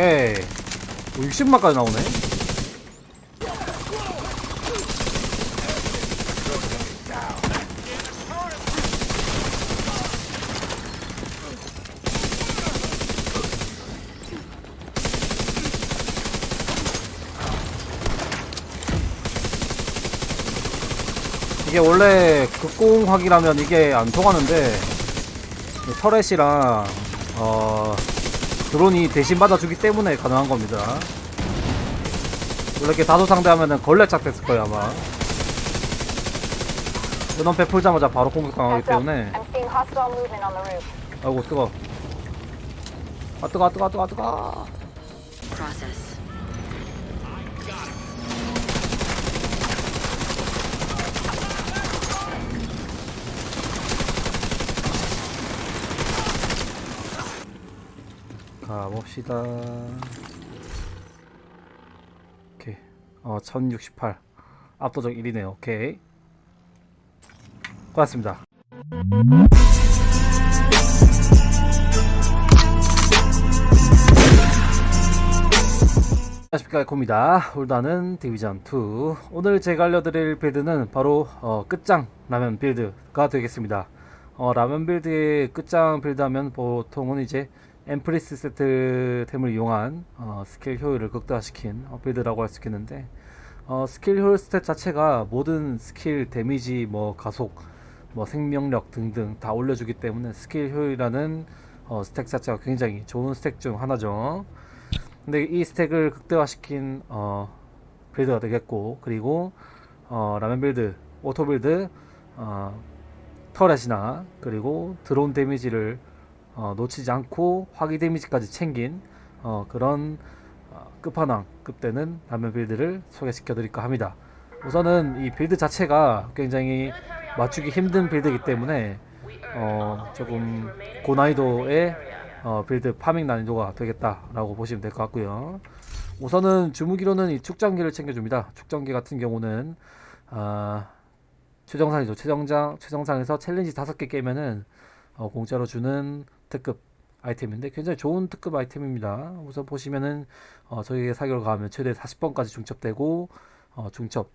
오케이. 60만까지 나오네. 이게 원래 극공학이라면 이게 안 통하는데 이 터렛이랑 어 드론이 대신 받아주기 때문에 가능한 겁니다. 원래 이렇게 다수 상대하면은 걸레짝 됐을 거예요 아마. 근원 패 풀자마자 바로 공격 당하기. 때문에. 아이고 뜨거. 아 뜨거 아 뜨거 아 뜨거 아 뜨거. 가봅시다. 오케이. 어, 1068. 압도적 1이네요. 오케이. 고맙습니다. 안녕하십니까 코입니다 올다는 디비전 2 오늘 제가 알려드릴 빌드는 바로 어, 끝장 라면 빌드가 되겠습니다 어, 라면 빌드의 끝장 빌드 하면 보통은 이제 엠프리스 세트템을 이용한 어, 스킬 효율을 극대화시킨 어, 빌드라고 할 수 있겠는데 어, 스킬 효율 스탯 자체가 모든 스킬 데미지 뭐 가속 뭐 생명력 등등 다 올려주기 때문에 스킬 효율이라는 어, 스택 자체가 굉장히 좋은 스택 중 하나죠. 근데 이 스택을 극대화시킨 어, 빌드가 되겠고 그리고 어, 라면 빌드, 오토 빌드, 어, 터렛이나 그리고 드론 데미지를 어, 놓치지 않고 화기 데미지까지 챙긴 어, 그런 어, 끝판왕 급 되는 라면 빌드를 소개시켜 드릴까 합니다. 우선은 이 빌드 자체가 굉장히 맞추기 힘든 빌드이기 때문에 어, 조금 고난이도의 어, 빌드 파밍 난이도가 되겠다라고 보시면 될 것 같고요. 우선은 주무기로는 이 축전기를 챙겨줍니다. 축전기 같은 경우는 아, 최정상이죠. 최정장 최정상에서 챌린지 다섯 개 깨면은 어, 공짜로 주는 특급 아이템인데 굉장히 좋은 특급 아이템입니다. 우선 보시면은 어, 저에게 사격을 가하면 최대 40번까지 중첩되고 어, 중첩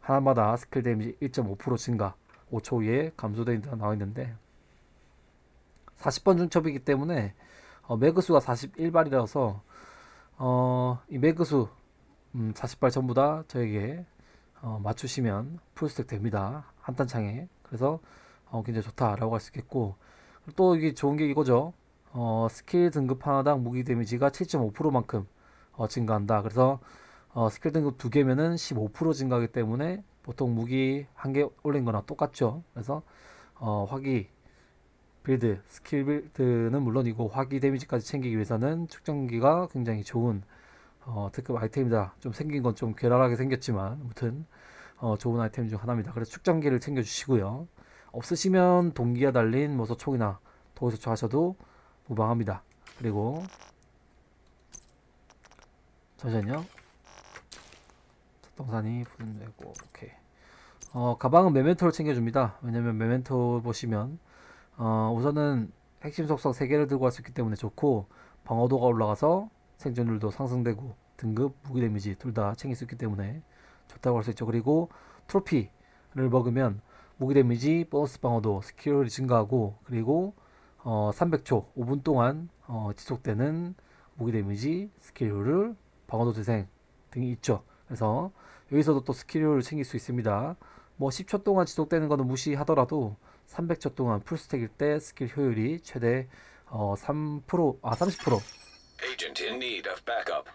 하나마다 스킬 데미지 1.5% 증가 5초 후에 감소된다 나와 있는데 40번 중첩이기 때문에 어, 매그수가 41발이라서 어, 이 매그수 음, 40발 전부 다 저에게 어, 맞추시면 풀스택 됩니다. 한탄창에. 그래서 어, 굉장히 좋다라고 할 수 있겠고 또 이게 좋은 게 이거죠. 어, 스킬 등급 하나당 무기 데미지가 7.5%만큼 어, 증가한다. 그래서 어, 스킬 등급 두 개면은 15% 증가하기 때문에 보통 무기 한 개 올린 거나 똑같죠. 그래서 어, 화기 빌드, 스킬 빌드는 물론이고 화기 데미지까지 챙기기 위해서는 축전기가 굉장히 좋은 어, 특급 아이템이다. 좀 생긴 건 좀 괴랄하게 생겼지만 아무튼 어, 좋은 아이템 중 하나입니다. 그래서 축전기를 챙겨 주시고요. 없으시면 동기가 달린 모서총이나 도구소총 하셔도 무방합니다. 그리고 잠시만요. 동산이 분되고 오케이. 어, 가방은 메멘토를 챙겨줍니다. 왜냐면 메멘토 보시면 어, 우선은 핵심 속성 3개를 들고 갈 수 있기 때문에 좋고 방어도가 올라가서 생존율도 상승되고 등급 무기 데미지 둘 다 챙길 수 있기 때문에 좋다고 할 수 있죠. 그리고 트로피를 먹으면 무기 데미지, 보너스 방어도, 스킬이 증가하고 그리고 어, 300초 5분 동안 어, 지속되는 무기 데미지, 스킬을 방어도 재생 등이 있죠. 그래서 여기서도 또 스킬을 챙길 수 있습니다. 뭐 10초 동안 지속되는 거는 무시하더라도 300초 동안 풀스택일 때 스킬 효율이 최대 어, 3%, 아 30%. Agent in need of backup.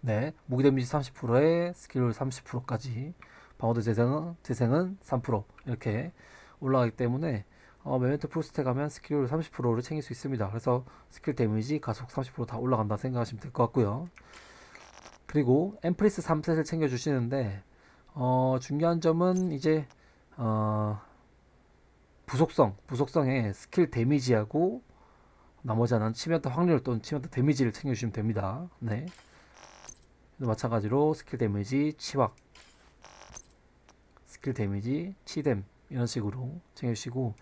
네, 무기 데미지 30%에 스킬 효율 30%까지 방어도 재생은 재생은 3% 이렇게 올라가기 때문에 어, 메멘토 풀스택 하면 스킬 효율 30%를 챙길 수 있습니다. 그래서 스킬 데미지 가속 30%다 올라간다 생각하시면 될 것 같고요. 그리고 엠프리스 3셋을 챙겨 주시는데 어, 중요한 점은 이제 어, 부속성, 부속성의 스킬 데미지하고 나머지 하나는 치명타 확률 또는 치명타 데미지를 챙겨주시면 됩니다. 네. 또 마찬가지로 스킬 데미지, 치확, 스킬 데미지, 치뎀 이런 식으로 챙겨주시고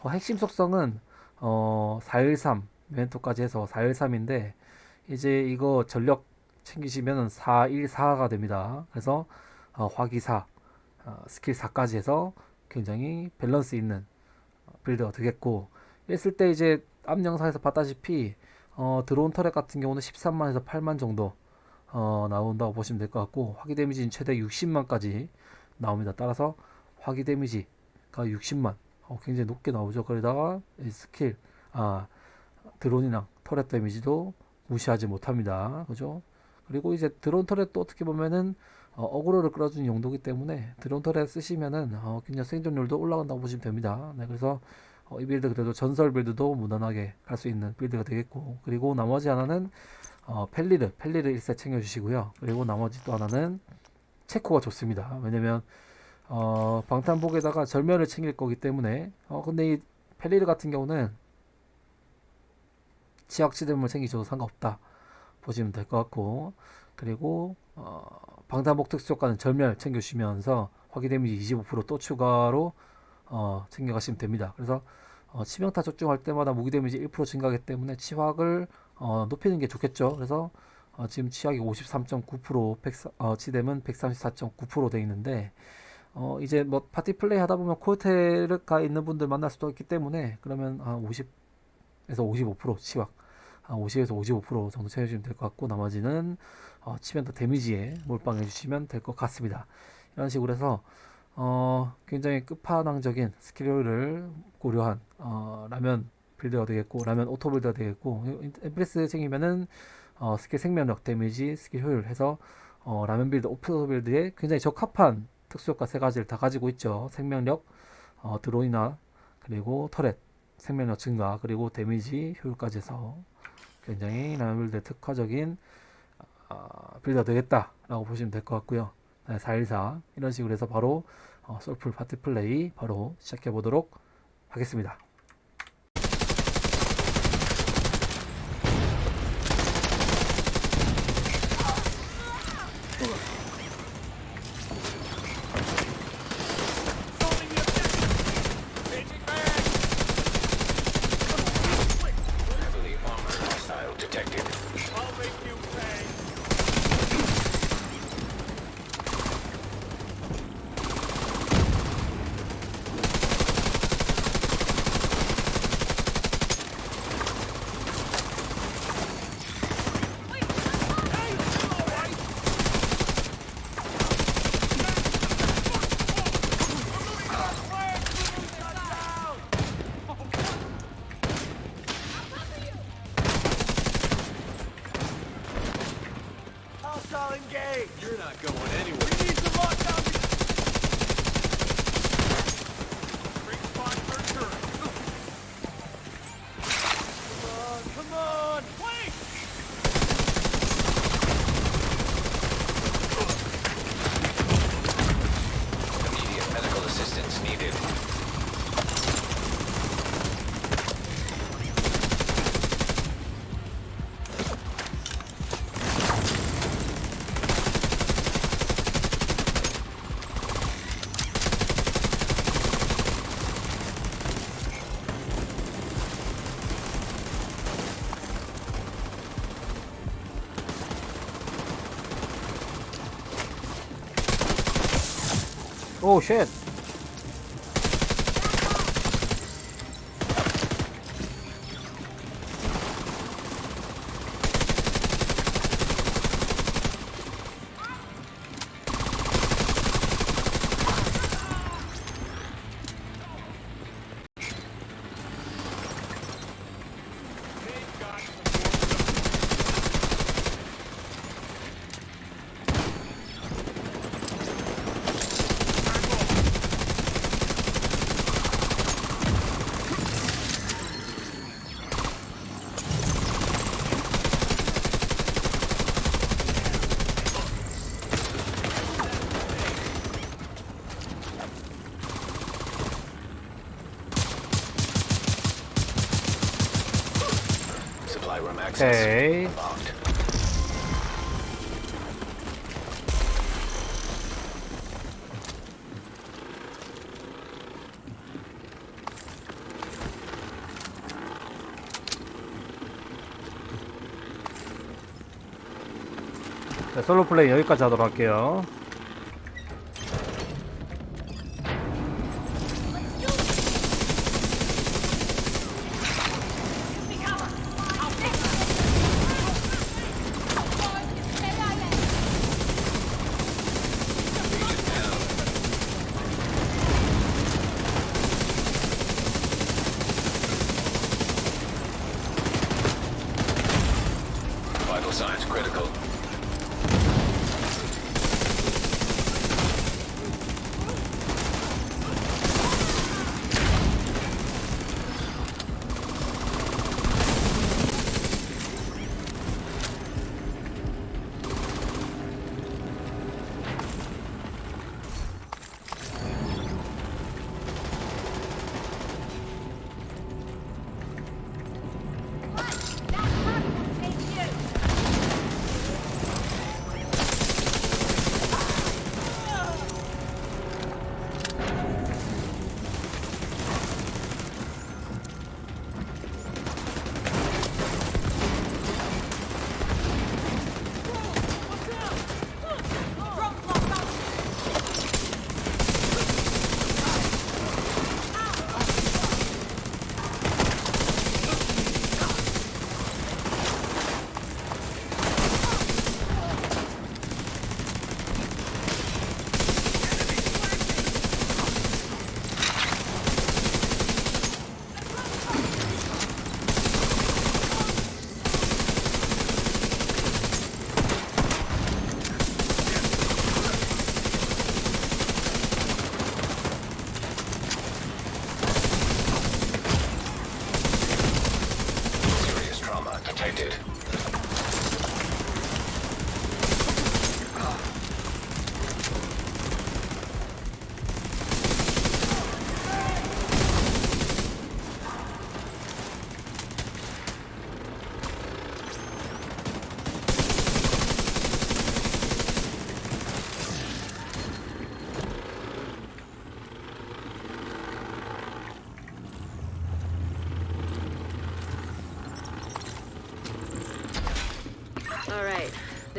어, 핵심 속성은 어, 413 멘토까지 해서 413인데 이제 이거 전력 챙기시면 414가 됩니다. 그래서 어, 화기사, 어, 스킬 4까지 해서 굉장히 밸런스 있는 어, 빌드가 되겠고 했을 때 이제 앞 영상에서 봤다시피 어, 드론 터렛 같은 경우는 13만에서 8만 정도 어, 나온다고 보시면 될 것 같고 화기 데미지는 최대 60만까지 나옵니다. 따라서 화기 데미지가 60만 어, 굉장히 높게 나오죠. 이 스킬 아 드론이랑 터렛 데미지도 무시하지 못합니다. 그죠? 그리고 이제 드론 터렛도 어떻게 보면은 어, 어그로를 끌어주는 용도이기 때문에 드론 터렛 쓰시면은 어, 굉장히 생존율도 올라간다고 보시면 됩니다. 네, 그래서 어, 이 빌드 그래도 전설 빌드도 무난하게 갈 수 있는 빌드가 되겠고 그리고 나머지 하나는 어, 펠리르 펠리르 1세 챙겨주시고요. 그리고 나머지 또 하나는 체코가 좋습니다. 왜냐면 어, 방탄복에다가 절멸을 챙길 거기 때문에 어, 근데 이 펠리르 같은 경우는 치약치드물 챙기셔도 상관없다 보시면 될 것 같고 그리고 어, 방탄복 특수 효과는 절멸 챙겨주시면서 화기 데미지 25%또 추가로 어, 챙겨가시면 됩니다. 그래서 어, 치명타 적중할 때마다 무기 데미지 1% 증가하기 때문에 치확을 어, 높이는 게 좋겠죠. 그래서 어, 지금 치약이 53.9% 백사, 어, 치뎀은 134.9%돼 있는데 어, 이제 뭐 파티 플레이 하다 보면 코테르가 있는 분들 만날 수도 있기 때문에 그러면 한 50에서 55% 치확 한 50에서 55% 정도 채워주시면 될 것 같고 나머지는 어, 치명타 데미지에 몰빵해 주시면 될 것 같습니다. 이런 식으로 해서 어, 굉장히 끝판왕적인 스킬 효율을 고려한 어, 라면 빌드가 되겠고 라면 오토 빌드가 되겠고 엠프레스 챙기면은 어, 스킬 생명력 데미지 스킬 효율 해서 어, 라면 빌드 오토 빌드에 굉장히 적합한 특수 효과 세 가지를 다 가지고 있죠 생명력 어, 드론이나 그리고 터렛 생명력 증가 그리고 데미지 효율까지 해서 굉장히 라면 빌드 특화적인 어, 빌드가 되겠다라고 보시면 될 것 같고요. 네, 414 이런 식으로 해서 바로 어, 솔풀 파티 플레이 바로 시작해 보도록 하겠습니다. 오 쉣. 오케이. 자, 솔로 플레이 여기까지 하도록 할게요.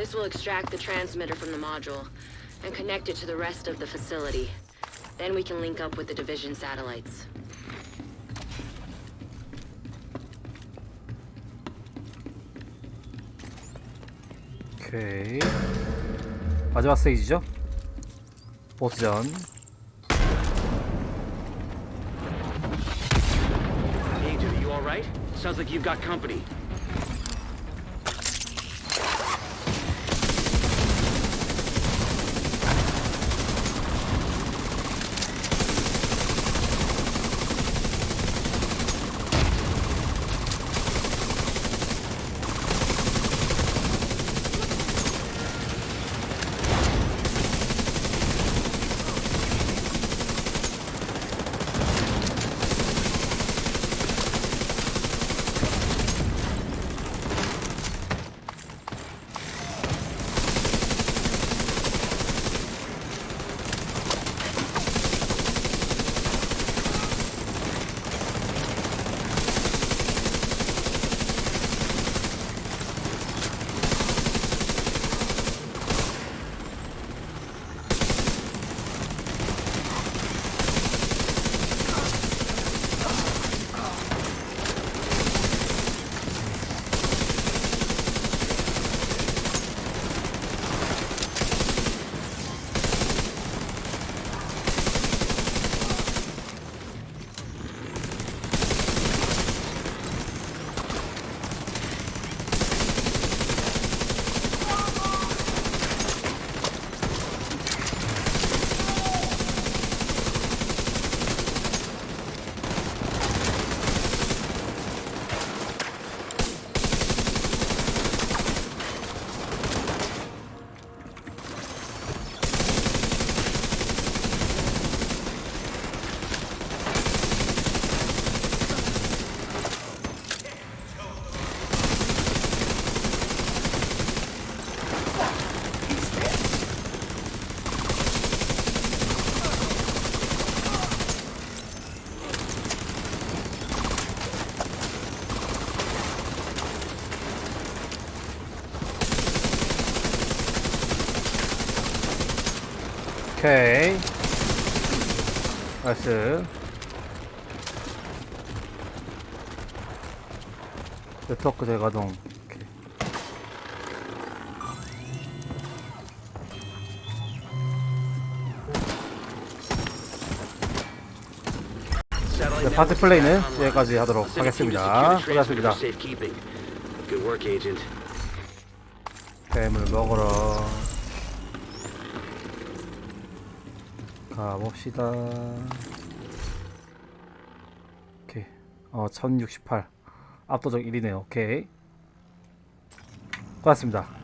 this will extract the transmitter from the module and connect it to the rest of the facility. Then we can link up with the division satellites. 오케이. 마지막 스테이지죠? 보스전. Hey, dude, you all right? Sounds like you've got company. 오케이. 나이스. 네트워크. 오케이. 네, 파티 플레이는 여기까지 하도록 하겠습니다. 고맙습니다. 뱀을 먹으러 가봅시다. 오케이. 어, 1068. 압도적 1이네요. 오케이. 고맙습니다.